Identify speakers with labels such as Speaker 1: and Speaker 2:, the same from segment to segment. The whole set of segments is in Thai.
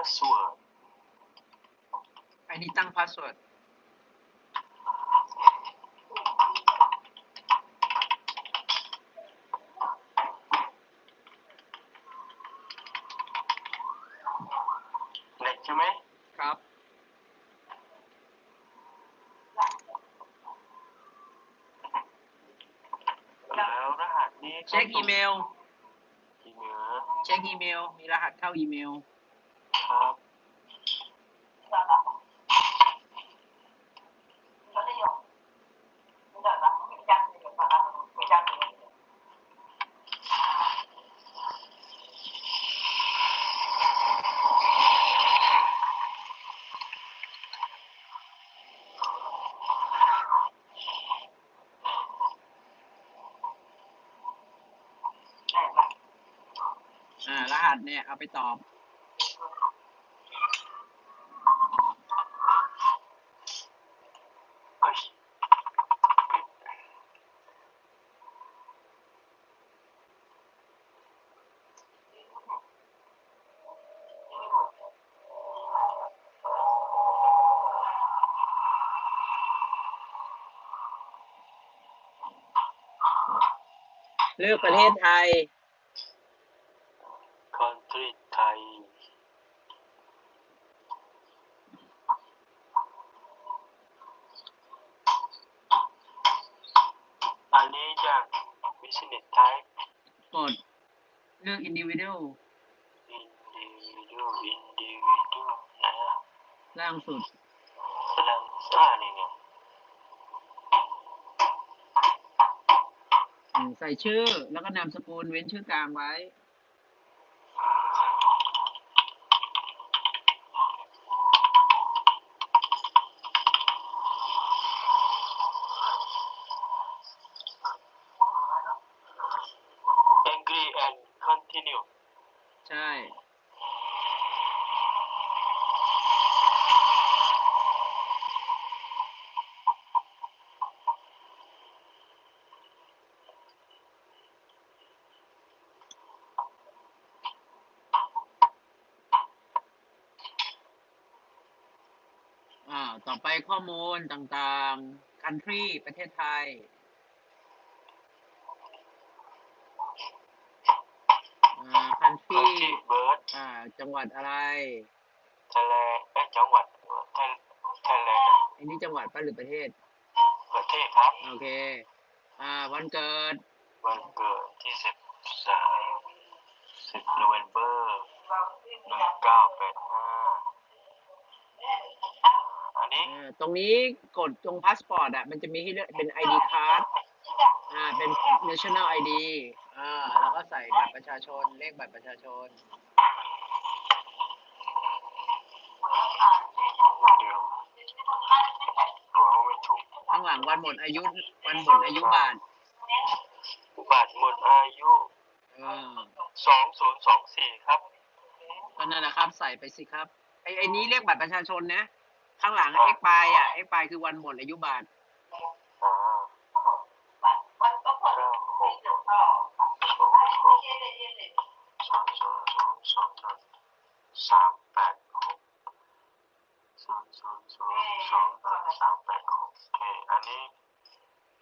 Speaker 1: password
Speaker 2: ไอ้นี่ตั้งพาสเวิร์ด
Speaker 1: เน็ตใช่ไหม
Speaker 2: ครับ
Speaker 1: แล้วรหัสนี้
Speaker 2: เช็คอีเมล
Speaker 1: อีเมล
Speaker 2: เช็คอีเมล มีรหัสเข้าอีเมล
Speaker 1: ครับ
Speaker 2: อ่ารหัสเนี่ยเอาไปตอบ
Speaker 1: เลื
Speaker 2: อกประเทศไทย
Speaker 1: คอนทรีไทย อันนี้จาก business type
Speaker 2: กดเลือก individual
Speaker 1: individual individual นะฮะ
Speaker 2: ล่างสุด
Speaker 1: แสดงท่านี่ไง
Speaker 2: อืม ใส่ชื่อแล้วก็นามสกุลเว้นชื่อกลางไว้
Speaker 1: agree and continue
Speaker 2: ใช่ อ่า ต่อไป ข้อมูลต่างๆ country ประเทศไทย อ่า country
Speaker 1: country bird
Speaker 2: อ่า จังหวัดอะไร
Speaker 1: ทะเลเอ้ยจังหวัดทะทะเล
Speaker 2: อันนี้จังหวัดป้าหรือประเทศ
Speaker 1: ประเทศครับ
Speaker 2: โอเค อ่า วันเกิด
Speaker 1: วันเกิดที่สิบสามสิบโนเวมเบอร์หนึ่งเก้าแปดห้าอั นนี้
Speaker 2: อ่าตรงนี้กดตรงพาสปอร์ตอะมันจะมีให้เลือกเป็น ID card อ่าเป็น national ID อ่าแล้วก็ใส่บัตรประชาชนเลขบัตรประชาชน
Speaker 1: เดี๋ยวตัวไม่ถูก
Speaker 2: ข้างหลังวันหมดอายุวันหมดอายุบัตร
Speaker 1: บัตรหมดอายุ
Speaker 2: เออ
Speaker 1: สองศูนย์สองสี่ครับ
Speaker 2: ก็นั่นแหละครับ ใส่ไปสิครับไอ้ไอ้นี้เรียกบัตรประชาชนนะ ข้างหลัง x ปลายอะ x ปลายคือวันหมดอายุบัตร
Speaker 1: อ่าเก้าหกสองสองสองสองสองสองสองสามแปดหกสองสองสองสองสามแปดหกโอเคอันนี้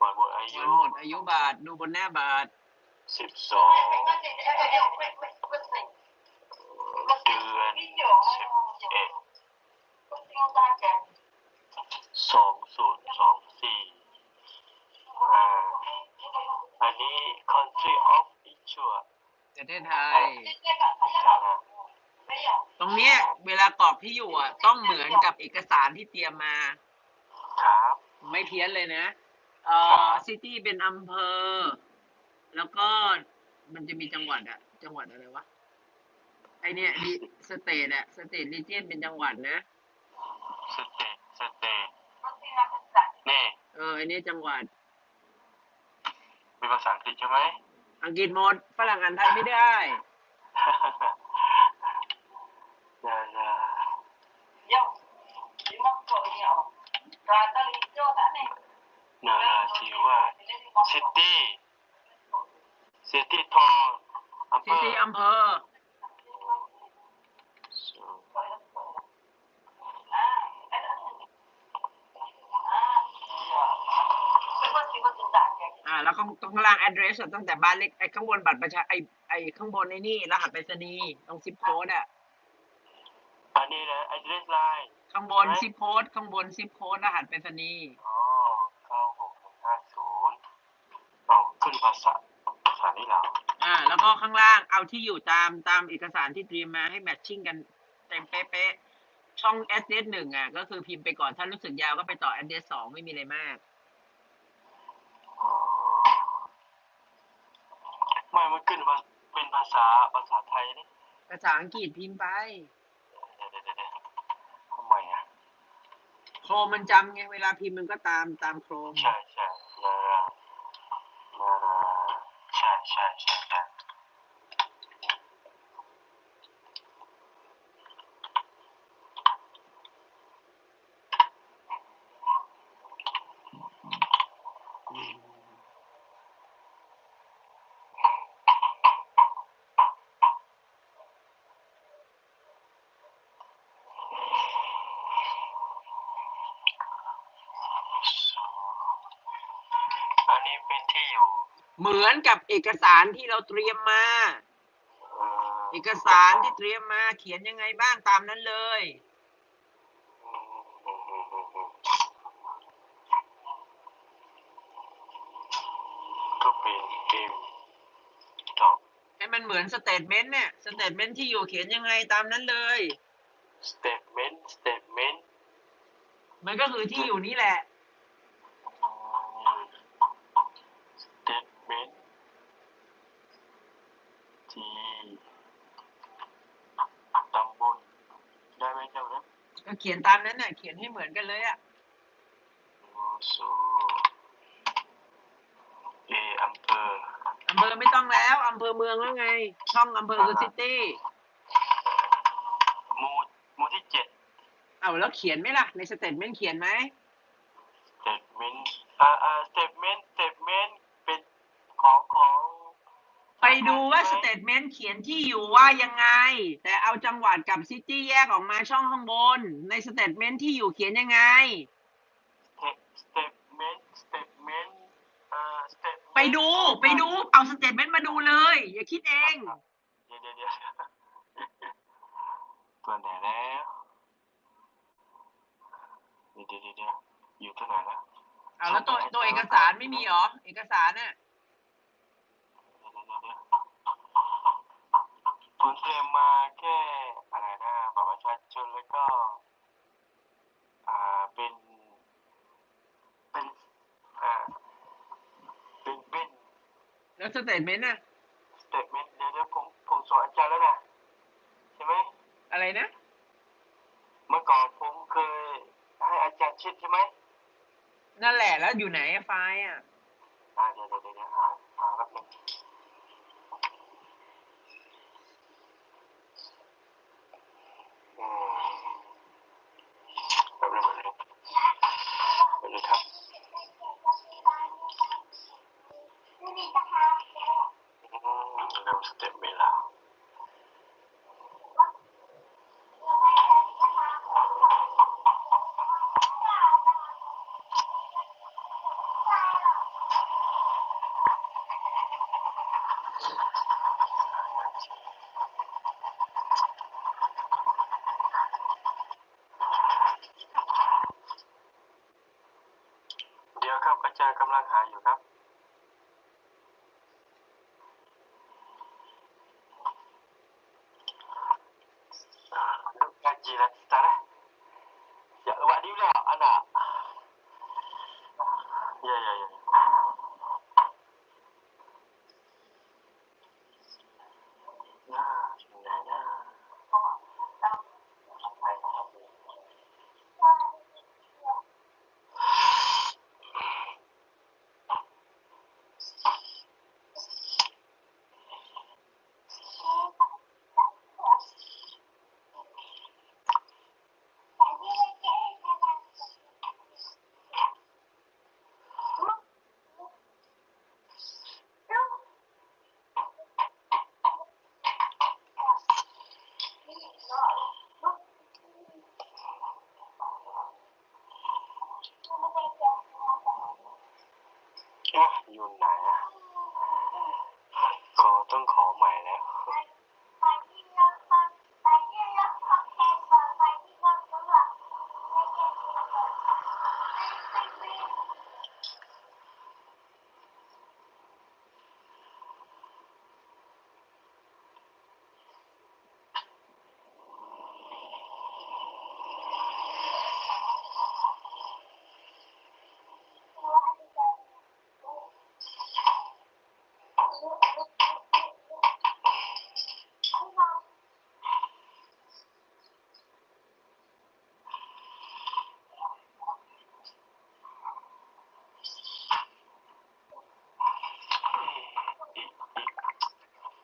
Speaker 1: วันหมดอา
Speaker 2: วั
Speaker 1: ยุ
Speaker 2: นหมดอายุบัตรดูบนหน้าบัตร
Speaker 1: สิบสองเดือนสิบเอ็ด สองศูนย์สองสี่อ่าอันนี้ country of issue
Speaker 2: ประเทศไทย
Speaker 1: นะฮะ
Speaker 2: ตรงเนี้ยเวลากรอกที่อยู่อะ ต้องเหมือนกับเอกสารที่เตรียมมา
Speaker 1: ครับ
Speaker 2: ไม่เพี้ยนเลยนะ เอ่อซิตี้เป็นอำเภอ แล้วก็มันจะมีจังหวัดอะจังหวัดอะไรวะ ไอเนี้ยดิสเตทอะสเตทลีเจียนเป็นจังหวัดนะ
Speaker 1: สเตทสเตทนี่
Speaker 2: เออไอเนี้ยจังหวัด
Speaker 1: มีภาษาอังกฤษใช่ไหม
Speaker 2: อังกฤษหมดฝรั่งอ่านไทยไม่ได้
Speaker 1: อย่าอย่านาราธิวาสซิตี้ซิตี้ทองอำเภ
Speaker 2: ซิ
Speaker 1: อ
Speaker 2: ตี้อำเภอ แล้วข้างข้างล่าง address อะตั้งแต่บ้านเล็กไอ้ข้างบนบัตรประชาไอ้ไอ้ข้างบนไอ้นี่ รหัสไปรษณีย์ตรงซิปโค้ดอะ
Speaker 1: อันนี้นะ address line
Speaker 2: ข้างบนซิปโค้ดข้างบนซิปโค้ดรหัสไปรษณีย์
Speaker 1: อ๋อเก้าหกหนึ่งห้าศูนย์อ๋อขึ้นภาษาภาษานี่แล้ว
Speaker 2: อ่า แล้วก็ข้างล่างเอาที่อยู่ตามตามเอกสารที่เตรียมมาให้แมทชิ่งกันเต็มเป๊ะๆช่อง address หนึ่งอะก็คือพิมพ์ไปก่อนถ้ารู้สึกยาวก็ไปต่อ address สองไม่มีอะไรมาก
Speaker 1: อ๋อไม่มัน ขึ้นมาเป็นภาษาภาษาไทยนี่
Speaker 2: ภาษาอังกฤษพิมพ์ไป
Speaker 1: เดี๋ยวเดี๋ยวเดี๋ยวเดี๋ยวทำไมอะ
Speaker 2: โครมมันจำไงเวลาพิมพ์มันก็ตามตามโครม
Speaker 1: ใช่ใช่นารานาราใช่ใช่ใช่ใช่อันนี้เป็นที่อยู่
Speaker 2: เหมือนกับเอกสารที่เราเตรียมมา
Speaker 1: เอ่อ
Speaker 2: เอกสารที่เตรียมมาเขียนยังไงบ้างตามนั้นเลย
Speaker 1: อืมอืมอืมอืมอืมก็เป็นเกมตอบ
Speaker 2: ให้มันเหมือนสเตทเมนต์เนี่ยสเตทเมนต์ที่อยู่เขียนยังไงตามนั้นเลย
Speaker 1: statement statement
Speaker 2: มันก็คือที่อยู่นี่แหละ
Speaker 1: statement ที่ตำบลได้ไหมเจ้านะ
Speaker 2: ก็เขียนตามนั้นน่ะ เขียนให้เหมือนกันเลยอะ
Speaker 1: โอโซเออำเภอ
Speaker 2: อำเภอไม่ต้องแล้วอำเภอเมืองแล้วไง ช่องอำเภอคือซิตี้
Speaker 1: หมู่หมู่ที่เจ็ด
Speaker 2: เอาแล้วเขียนไหมล่ะ ในสเตทเมนต์เขียนไหม
Speaker 1: statement อ่าอ่า statement statement เป็นของของ
Speaker 2: ไปดูว่าสเตทเมนต์เขียนที่อยู่ว่ายังไง แต่เอาจังหวัดกับซิตี้แยกออกมาช่องข้างบน ในสเตทเมนต์ที่อยู่เขียนยังไง
Speaker 1: statement statement เอ่อ statement
Speaker 2: ไปดูไปดูเอาสเตทเมนต์มาดูเลย อย่าคิดเอง
Speaker 1: เดี๋ยวเดี๋ยวเดี๋ยวตัวไหนแล้วเดี๋ยวเดี๋ยวเดี๋ยวเดี๋ยวอยู่ตัวไหนแล้ว
Speaker 2: เอาแล้วตัวตัวเอกสารไม่มีเหรอ เอกสารน่ะ
Speaker 1: เดี๋ยวเดี๋ยวเดี๋ยวเดี๋ยวผมเตรียมมาแค่อะไรนะบัตรประชาชนแล้วก็ อ่าเป็น เป็น อ่า เป็นเป็น
Speaker 2: แล้วสเตทเมนต์น่ะ
Speaker 1: สเตทเมนต์เดี๋ยวเดี๋ยวผมผมสอนอาจารย์แล้วนะใช่ไหม
Speaker 2: อะไรนะ
Speaker 1: เมื่อก่อนผมเคยให้อาจารย์เช็ดใช่ไหม
Speaker 2: นั่นแหละแล้วอยู่ไหนอะไฟล์อะ
Speaker 1: อ่าเดี๋ยวเดี๋ยวเดี๋ยวหาหาแป๊บนึงอืมแป๊บนึงแป๊บนึงแป๊บนึงครับอืมเริ่มสเต็ปไม่แล้วเดี๋ยวครับอาจารย์กำลังหาอยู่ครับ Gaji lah kita lah. Ya, awak ni pula anak. Ya, ya, ya. Nah, sebenarnya. Ah, อยู่ไหน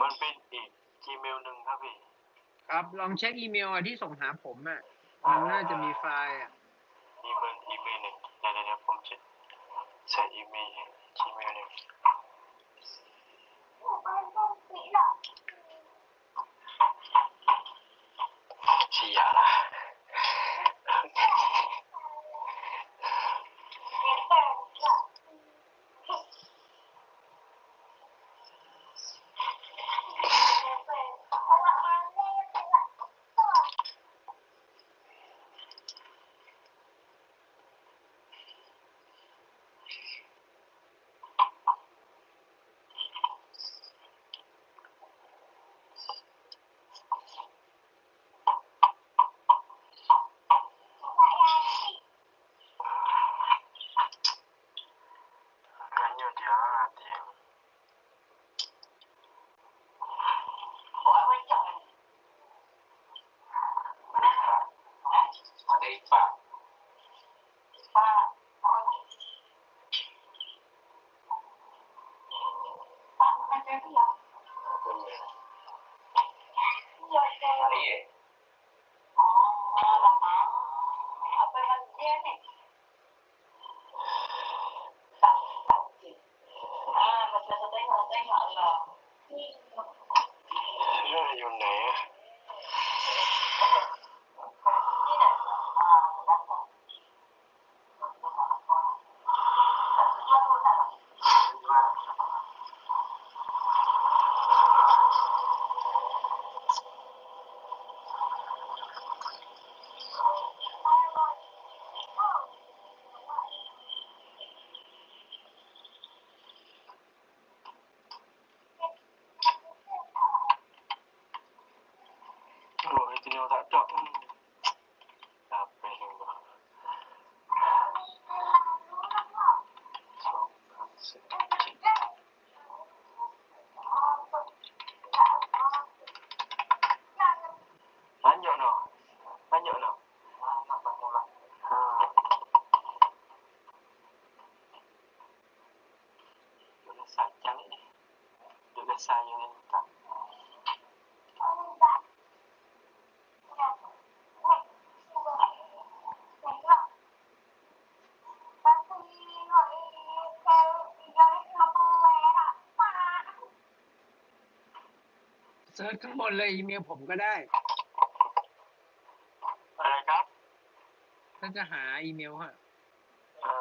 Speaker 1: มันเป็นอี ก Gmail หนึ่งครับพี่
Speaker 2: ครับ ลองเช็คอีเมลอะที่ส่งหาผมอะ มันน่าจะมีไฟล์อะ
Speaker 1: อีเมลอีเมลหนึ่งเดี๋ยวเดี๋ยวเดี๋ยวผมจะใส่อีเมล Gmail หนึ่งเสียละ Hanya dia hati. Ada ipa. Iya. อยู่ไหนอะ
Speaker 2: เซิร์ชข้างบนเลยอีเมลผมก็ได้
Speaker 1: อะไรครับ
Speaker 2: ถ้าจะหาอีเมลฮะ
Speaker 1: เอ่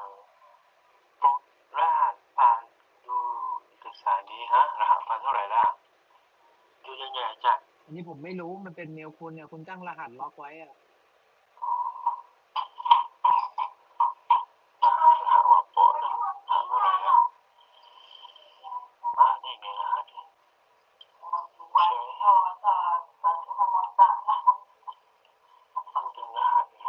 Speaker 1: อกดรหัสผ่านดูเอกสารนี้ฮะรหัสผ่านเท่าไหร่ล่ะดูยังไงจ้ะ
Speaker 2: อันนี้ผมไม่รู้มันเป็นเมลคุณเนี่ยคุณตั้งรหัสล็อกไว้อะ
Speaker 1: อ่ารหัสว่าโปะนะผ่านเท่าไหร่ล่ะอ่านี่ไงรหัสนี่โอเคมันเป็นรหัสนี่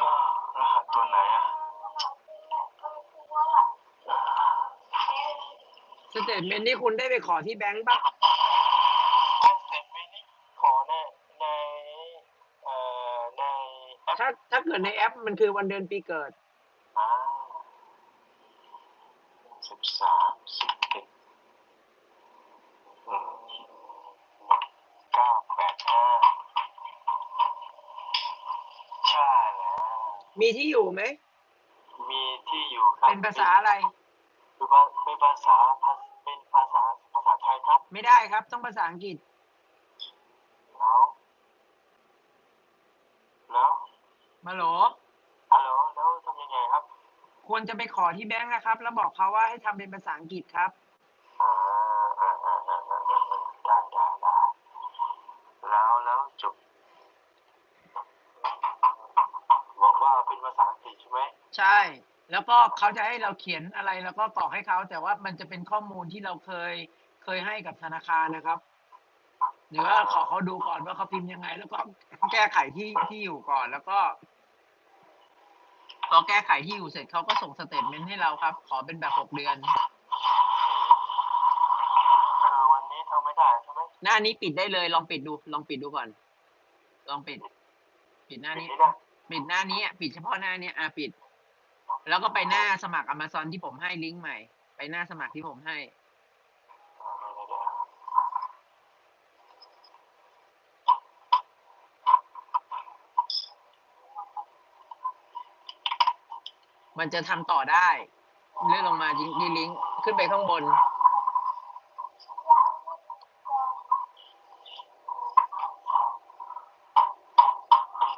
Speaker 1: อ่ารหัสตัวไหนอะ
Speaker 2: สเตทเมนต์นี่คุณได้ไปขอที่แบงก์ปะ
Speaker 1: เสร็จไหมนี่ขอในในเอ่อในแอป
Speaker 2: ถ้าถ้าเกิดในแอปมันคือวันเดือนปีเกิด
Speaker 1: อ่าสิบสามสิบเอ็ดอืมเก้าแปดห้าใช่แล้ว
Speaker 2: มีที่อยู่ไหม
Speaker 1: มีที่อยู่ครับ
Speaker 2: เป็นภาษาอะไร
Speaker 1: เป็นภาเป็นภาษาภาเป็นภาษาภาษา ไทยครับ
Speaker 2: ไม่ได้ครับ ต้องภาษาอังกฤษ
Speaker 1: แล้ว แล้ว
Speaker 2: มาโหล
Speaker 1: ฮัลโหลแล้วทำยังไงครับ
Speaker 2: ควรจะไปขอที่แบงก์นะครับ แล้วบอกเขาว่าให้ทำเป็นภาษาอังกฤษครับ
Speaker 1: อ่าอ่าอ่าอ่าอ่าอ่าได้ได้ได้แล้วแล้วจบบอกว่าเป็นภาษาอังกฤษใช่ไหม
Speaker 2: ใช่ แล้วก็เขาจะให้เราเขียนอะไร แล้วก็กรอกให้เขาแต่ว่ามันจะเป็นข้อมูลที่เราเคย เคยให้กับธนาคารนะครับ เดี๋ยวว่าขอเขาดูก่อนว่าเขาพิมพ์ยังไง แล้วก็แก้ไขที่ที่อยู่ก่อนแล้วก็พอแก้ไขที่อยู่เสร็จเขาก็ส่งสเตทเมนต์ให้เราครับ ขอเป็นแบบหกเดือน
Speaker 1: คือวันนี้ทำไม่ได้ใช่ไหม
Speaker 2: หน้านี้ปิดได้เลย ลองปิดดู ลองปิดดูก่อน ลองปิด ปิดหน้านี้
Speaker 1: ปิดไม่ได้
Speaker 2: ปิดหน้านี้อะปิดเฉพาะหน้านี้อะปิด แล้วก็ไปหน้าสมัคร Amazon ที่ผมให้ลิงก์ใหม่ ไปหน้าสมัครที่ผมให้
Speaker 1: อ่าไม่ได้
Speaker 2: มันจะทำต่อได้ เลื่อนลงมาจริงที่ลิงก์ขึ้นไปข้างบน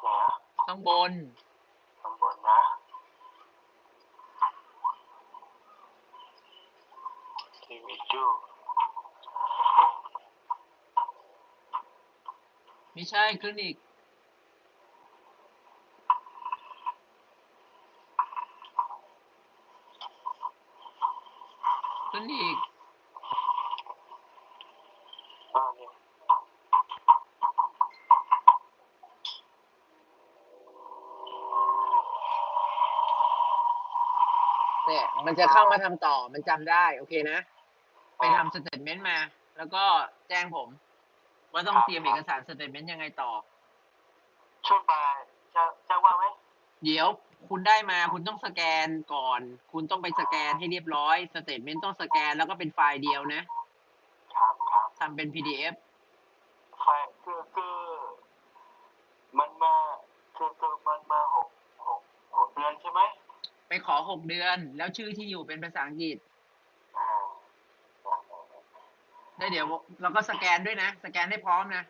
Speaker 1: ไหนอะ
Speaker 2: ข้างบน
Speaker 1: ข้างบนนะทีวีจู
Speaker 2: ไม่ใช่คลินิก คลินิก
Speaker 1: อ่า เนี่ย
Speaker 2: เนี่ยมันจะเข้ามาทำต่อมันจำได้ โอเคนะ ไปทำสเตทเมนต์มา แล้วก็แจ้งผม ว่าต้องเตรียมเอกสารสเตทเมนต์ยังไงต่อ
Speaker 1: ช่วยไปจะจะว่างไหม
Speaker 2: เดี๋ยวคุณได้มาคุณต้องสแกนก่อน คุณต้องไปสแกนให้เรียบร้อยสเตทเมนต์ต้องสแกนแล้วก็เป็นไฟล์เดียวนะครับ
Speaker 1: ครับ
Speaker 2: ทำเป็น PDF
Speaker 1: ไฟคือคือมันมาคือคือมันมาหกหกหกเดือนใช่ไหม
Speaker 2: ไปขอหกเดือน แล้วชื่อที่อยู่เป็นภาษาอังกฤษ
Speaker 1: อ่า
Speaker 2: แล้วเดี๋ยวเราก็สแกนด้วยนะ สแกนให้พร้อมนะ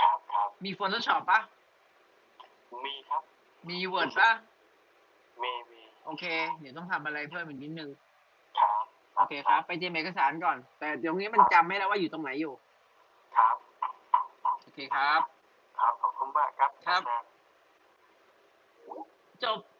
Speaker 1: ครับครับ
Speaker 2: มี Photoshop ปะ
Speaker 1: มีครับ
Speaker 2: มี Word ปะ
Speaker 1: มีมี
Speaker 2: โอเค เดี๋ยวต้องทำอะไรเพิ่มอีกนิดนึง
Speaker 1: ครับ
Speaker 2: โอ โอเคครับ ไปเตรียมเอกสารก่อน แต่เดี๋ยวนี้มันจำไม่ได้ว่าอยู่ตรงไหนอยู่
Speaker 1: ครับ
Speaker 2: โอเคครับ
Speaker 1: ครับ ขอบคุณมากครับ
Speaker 2: ครับ
Speaker 1: จบ